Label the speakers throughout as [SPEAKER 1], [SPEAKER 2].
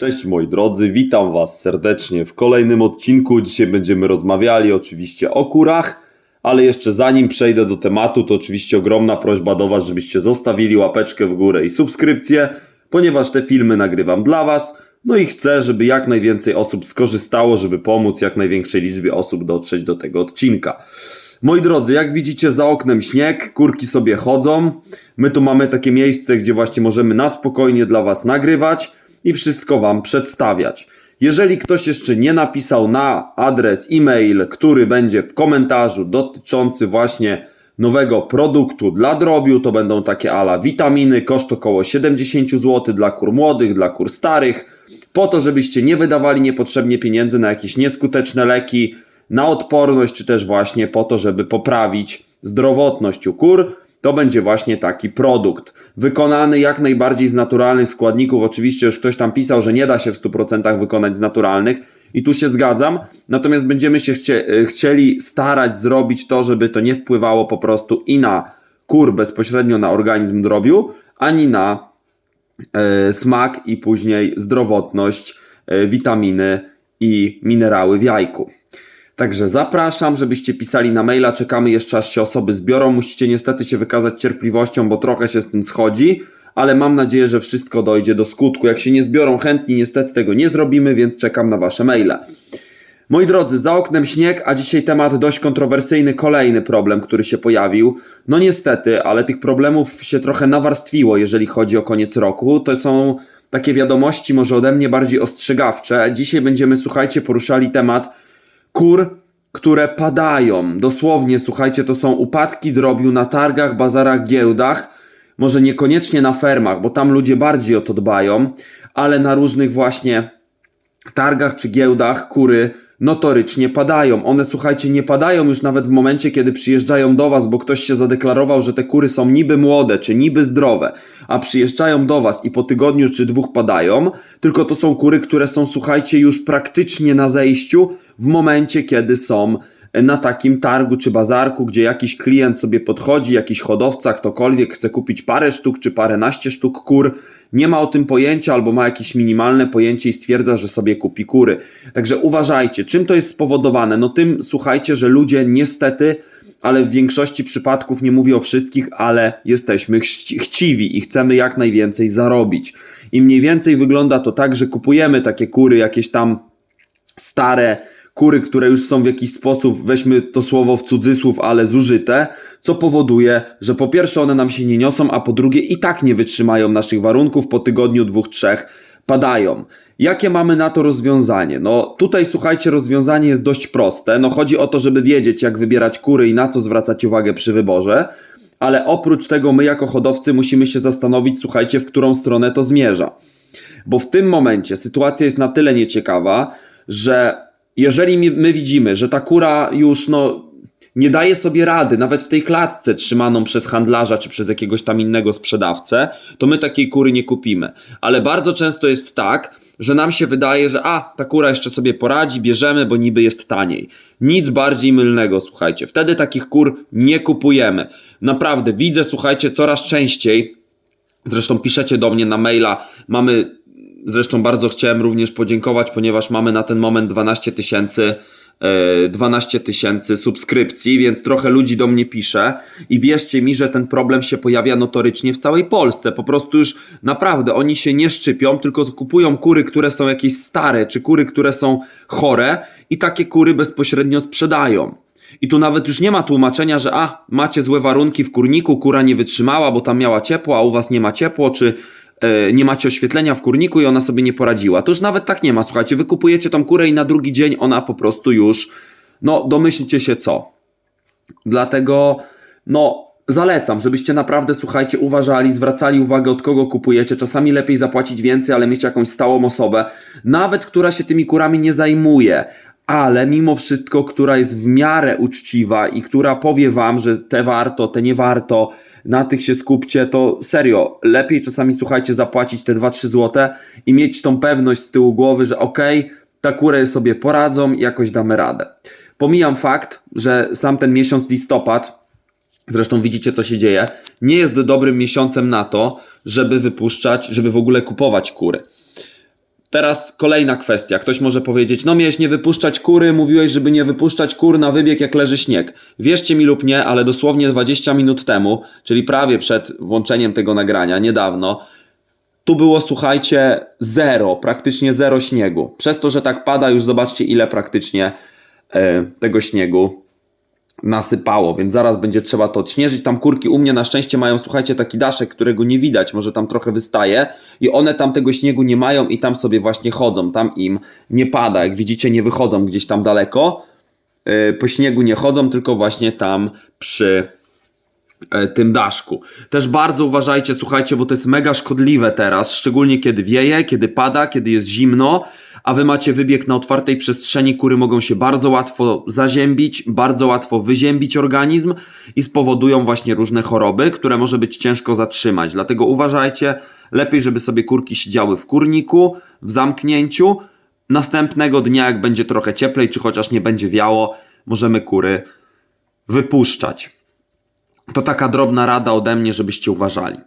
[SPEAKER 1] Cześć moi drodzy, witam Was serdecznie w kolejnym odcinku. Dzisiaj będziemy rozmawiali oczywiście o kurach, ale jeszcze zanim przejdę do tematu, to oczywiście ogromna prośba do Was, żebyście zostawili łapeczkę w górę i subskrypcję, ponieważ te filmy nagrywam dla Was. No i chcę, żeby jak najwięcej osób skorzystało, żeby pomóc jak największej liczbie osób dotrzeć do tego odcinka. Moi drodzy, jak widzicie za oknem śnieg, kurki sobie chodzą. My tu mamy takie miejsce, gdzie właśnie możemy na spokojnie dla Was nagrywać i wszystko Wam przedstawiać. Jeżeli ktoś jeszcze nie napisał na adres e-mail, który będzie w komentarzu dotyczący właśnie nowego produktu dla drobiu, to będą takie ala witaminy, koszt około 70 zł dla kur młodych, dla kur starych, po to, żebyście nie wydawali niepotrzebnie pieniędzy na jakieś nieskuteczne leki, na odporność, czy też właśnie po to, żeby poprawić zdrowotność u kur, to będzie właśnie taki produkt. Wykonany jak najbardziej z naturalnych składników. Oczywiście już ktoś tam pisał, że nie da się w 100% wykonać z naturalnych i tu się zgadzam. Natomiast będziemy się e, chcieli starać zrobić to, żeby to nie wpływało po prostu i na kur bezpośrednio na organizm drobiu, ani na e, smak i później zdrowotność, e, witaminy i minerały w jajku. Także zapraszam, żebyście pisali na maila, czekamy jeszcze aż się osoby zbiorą. Musicie niestety się wykazać cierpliwością, bo trochę się z tym schodzi, ale mam nadzieję, że wszystko dojdzie do skutku. Jak się nie zbiorą chętni, niestety tego nie zrobimy, więc czekam na wasze maile. Moi drodzy, za oknem śnieg, a dzisiaj temat dość kontrowersyjny, kolejny problem, który się pojawił. No niestety, ale tych problemów się trochę nawarstwiło, jeżeli chodzi o koniec roku. To są takie wiadomości może ode mnie bardziej ostrzegawcze. Dzisiaj będziemy, słuchajcie, poruszali temat kur, które padają. Dosłownie, słuchajcie, to są upadki drobiu na targach, bazarach, giełdach. Może niekoniecznie na fermach, bo tam ludzie bardziej o to dbają, ale na różnych właśnie targach czy giełdach kury notorycznie padają. One, słuchajcie, nie padają już nawet w momencie, kiedy przyjeżdżają do Was, bo ktoś się zadeklarował, że te kury są niby młode czy niby zdrowe, a przyjeżdżają do Was i po tygodniu czy dwóch padają, tylko to są kury, które są, słuchajcie, już praktycznie na zejściu w momencie, kiedy są na takim targu czy bazarku, gdzie jakiś klient sobie podchodzi, jakiś hodowca, ktokolwiek chce kupić parę sztuk czy paręnaście sztuk kur, nie ma o tym pojęcia albo ma jakieś minimalne pojęcie i stwierdza, że sobie kupi kury. Także uważajcie, czym to jest spowodowane? No tym słuchajcie, że ludzie niestety ale w większości przypadków, nie mówię o wszystkich, ale jesteśmy chci chciwi i chcemy jak najwięcej zarobić. I mniej więcej wygląda to tak, że kupujemy takie kury, jakieś tam stare, kury, które już są w jakiś sposób, weźmy to słowo w cudzysłów, ale zużyte, co powoduje, że po pierwsze one nam się nie niosą, a po drugie i tak nie wytrzymają naszych warunków, po tygodniu, dwóch, trzech padają. Jakie mamy na to rozwiązanie? No tutaj słuchajcie, rozwiązanie jest dość proste. No chodzi o to, żeby wiedzieć, jak wybierać kury i na co zwracać uwagę przy wyborze. Ale oprócz tego my jako hodowcy musimy się zastanowić, słuchajcie, w którą stronę to zmierza. Bo w tym momencie sytuacja jest na tyle nieciekawa, że jeżeli my widzimy, że ta kura już no, nie daje sobie rady, nawet w tej klatce trzymaną przez handlarza czy przez jakiegoś tam innego sprzedawcę, to my takiej kury nie kupimy. Ale bardzo często jest tak, że nam się wydaje, że a, ta kura jeszcze sobie poradzi, bierzemy, bo niby jest taniej. Nic bardziej mylnego, słuchajcie. Wtedy takich kur nie kupujemy. Naprawdę, widzę, słuchajcie, coraz częściej, zresztą piszecie do mnie na maila, mamy Zresztą bardzo chciałem również podziękować, ponieważ mamy na ten moment 12 tysięcy 12 tysięcy subskrypcji, więc trochę ludzi do mnie pisze i wierzcie mi, że ten problem się pojawia notorycznie w całej Polsce. Po prostu już naprawdę oni się nie szczypią, tylko kupują kury, które są jakieś stare, czy kury, które są chore i takie kury bezpośrednio sprzedają. I tu nawet już nie ma tłumaczenia, że a, macie złe warunki w kurniku, kura nie wytrzymała, bo tam miała ciepło, a u was nie ma ciepło, czy E, nie macie oświetlenia w kurniku i ona sobie nie poradziła. To już nawet tak nie ma. Słuchajcie, wy kupujecie tą kurę i na drugi dzień ona po prostu już, no domyślcie się co. Dlatego, no zalecam, żebyście naprawdę, słuchajcie, uważali, zwracali uwagę od kogo kupujecie. Czasami lepiej zapłacić więcej, ale mieć jakąś stałą osobę, nawet która się tymi kurami nie zajmuje, ale mimo wszystko, która jest w miarę uczciwa i która powie wam, że te warto, te nie warto, na tych się skupcie, to serio, lepiej czasami słuchajcie zapłacić te 2-3 złote i mieć tą pewność z tyłu głowy, że okej, okay, ta kury sobie poradzą jakoś damy radę. Pomijam fakt, że sam ten miesiąc listopad, zresztą widzicie co się dzieje, nie jest dobrym miesiącem na to, żeby wypuszczać, żeby w ogóle kupować kury. Teraz kolejna kwestia. Ktoś może powiedzieć, no miałeś nie wypuszczać kury, mówiłeś, żeby nie wypuszczać kur na wybieg jak leży śnieg. Wierzcie mi lub nie, ale dosłownie 20 minut temu, czyli prawie przed włączeniem tego nagrania, niedawno, tu było, słuchajcie, zero, praktycznie zero śniegu. Przez to, że tak pada, już zobaczcie ile praktycznie e, tego śniegu nasypało, więc zaraz będzie trzeba to odśnieżyć. Tam kurki u mnie na szczęście mają, słuchajcie, taki daszek, którego nie widać, może tam trochę wystaje i one tam tego śniegu nie mają i tam sobie właśnie chodzą, tam im nie pada. Jak widzicie, nie wychodzą gdzieś tam daleko, yy, po śniegu nie chodzą, tylko właśnie tam przy e, tym daszku. Też bardzo uważajcie, słuchajcie, bo to jest mega szkodliwe teraz, szczególnie kiedy wieje, kiedy pada, kiedy jest zimno, a wy macie wybieg na otwartej przestrzeni, kury mogą się bardzo łatwo zaziębić, bardzo łatwo wyziębić organizm i spowodują właśnie różne choroby, które może być ciężko zatrzymać. Dlatego uważajcie, lepiej, żeby sobie kurki siedziały w kurniku, w zamknięciu. Następnego dnia, jak będzie trochę cieplej, czy chociaż nie będzie wiało, możemy kury wypuszczać. To taka drobna rada ode mnie, żebyście uważali.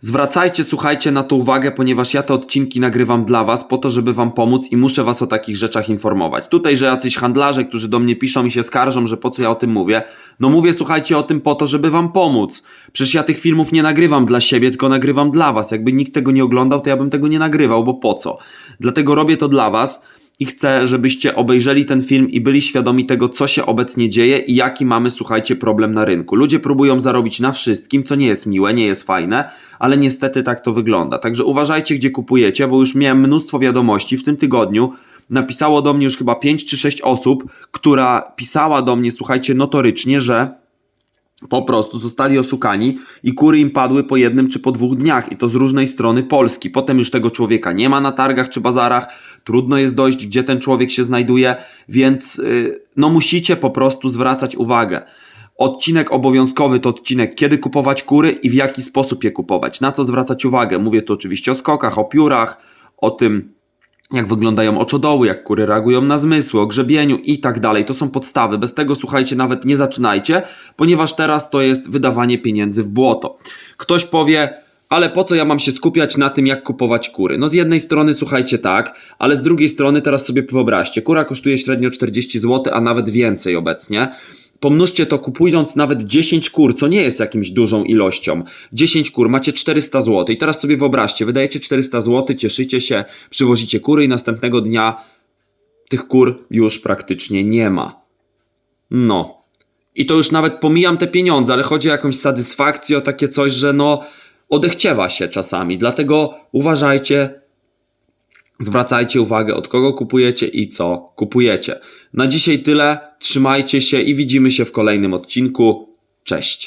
[SPEAKER 1] Zwracajcie, słuchajcie na to uwagę, ponieważ ja te odcinki nagrywam dla Was po to, żeby Wam pomóc i muszę Was o takich rzeczach informować. Tutaj, że jacyś handlarze, którzy do mnie piszą i się skarżą, że po co ja o tym mówię, no mówię, słuchajcie o tym po to, żeby Wam pomóc. Przecież ja tych filmów nie nagrywam dla siebie, tylko nagrywam dla Was. Jakby nikt tego nie oglądał, to ja bym tego nie nagrywał, bo po co? Dlatego robię to dla Was i chcę, żebyście obejrzeli ten film i byli świadomi tego, co się obecnie dzieje i jaki mamy, słuchajcie, problem na rynku. Ludzie próbują zarobić na wszystkim, co nie jest miłe, nie jest fajne, ale niestety tak to wygląda. Także uważajcie, gdzie kupujecie, bo już miałem mnóstwo wiadomości w tym tygodniu. Napisało do mnie już chyba 5 czy 6 osób, która pisała do mnie, słuchajcie, notorycznie, że po prostu zostali oszukani i kury im padły po jednym czy po dwóch dniach i to z różnej strony Polski. Potem już tego człowieka nie ma na targach czy bazarach, trudno jest dojść, gdzie ten człowiek się znajduje, więc yy, no musicie po prostu zwracać uwagę. Odcinek obowiązkowy to odcinek, kiedy kupować kury i w jaki sposób je kupować, na co zwracać uwagę. Mówię tu oczywiście o skokach, o piórach, o tym, jak wyglądają oczodoły, jak kury reagują na zmysły, o grzebieniu i tak dalej. To są podstawy. Bez tego, słuchajcie, nawet nie zaczynajcie, ponieważ teraz to jest wydawanie pieniędzy w błoto. Ktoś powie, ale po co ja mam się skupiać na tym, jak kupować kury? No z jednej strony słuchajcie tak, ale z drugiej strony teraz sobie wyobraźcie, kura kosztuje średnio 40 zł, a nawet więcej obecnie. Pomnóżcie to kupując nawet 10 kur, co nie jest jakimś dużą ilością. 10 kur, macie 400 zł. I teraz sobie wyobraźcie, wydajecie 400 zł, cieszycie się, przywozicie kury i następnego dnia tych kur już praktycznie nie ma. No. I to już nawet pomijam te pieniądze, ale chodzi o jakąś satysfakcję, o takie coś, że no odechciewa się czasami. Dlatego uważajcie, Zwracajcie uwagę, od kogo kupujecie i co kupujecie. Na dzisiaj tyle. Trzymajcie się i widzimy się w kolejnym odcinku. Cześć.